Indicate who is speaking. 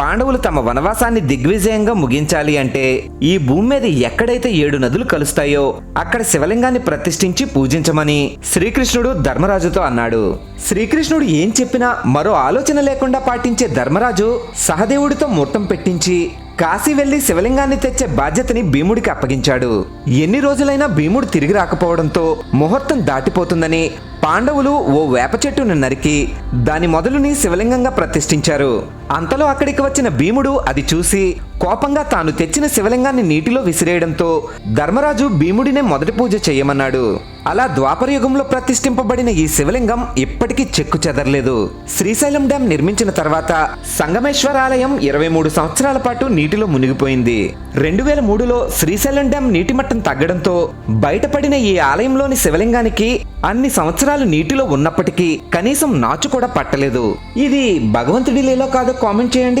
Speaker 1: పాండవులు తమ వనవాసాన్ని దిగ్విజయంగా ముగించాలి అంటే ఈ భూమి మీద ఎక్కడైతే ఏడు నదులు కలుస్తాయో అక్కడ శివలింగాన్ని ప్రతిష్ఠించి పూజించమని శ్రీకృష్ణుడు ధర్మరాజుతో అన్నాడు. శ్రీకృష్ణుడు ఏం చెప్పినా మరో ఆలోచన లేకుండా పాటించే ధర్మరాజు సహదేవుడితో ముహూర్తం పెట్టించి కాశీ వెళ్ళి శివలింగాన్ని తెచ్చే బాధ్యతని భీముడికి అప్పగించాడు. ఎన్ని రోజులైనా భీముడు తిరిగి రాకపోవడంతో ముహూర్తం దాటిపోతుందని పాండవులు ఓ వేప చెట్టును నరికి దాని మొదలుని శివలింగంగా ప్రతిష్ఠించారు. అంతలో అక్కడికి వచ్చిన భీముడు అది చూసి కోపంగా తాను తెచ్చిన శివలింగాన్ని నీటిలో విసిరేయడంతో ధర్మరాజు భీముడినే మొదటి పూజ చేయమన్నాడు. అలా ద్వాపర యుగంలో ప్రతిష్ఠింపబడిన ఈ శివలింగం ఇప్పటికీ చెక్కు చెదరలేదు. శ్రీశైలం డ్యాం నిర్మించిన తర్వాత సంగమేశ్వరాలయం ఇరవై మూడు సంవత్సరాల పాటు నీటిలో మునిగిపోయింది. రెండు వేల మూడులో శ్రీశైలం డ్యాం నీటి మట్టం తగ్గడంతో బయటపడిన ఈ ఆలయంలోని శివలింగానికి అన్ని సంవత్సరాలు నీటిలో ఉన్నప్పటికీ కనీసం నాచు కూడా పట్టలేదు. ఇది భగవంతుడి లేలో కాదో కామెంట్ చేయండి.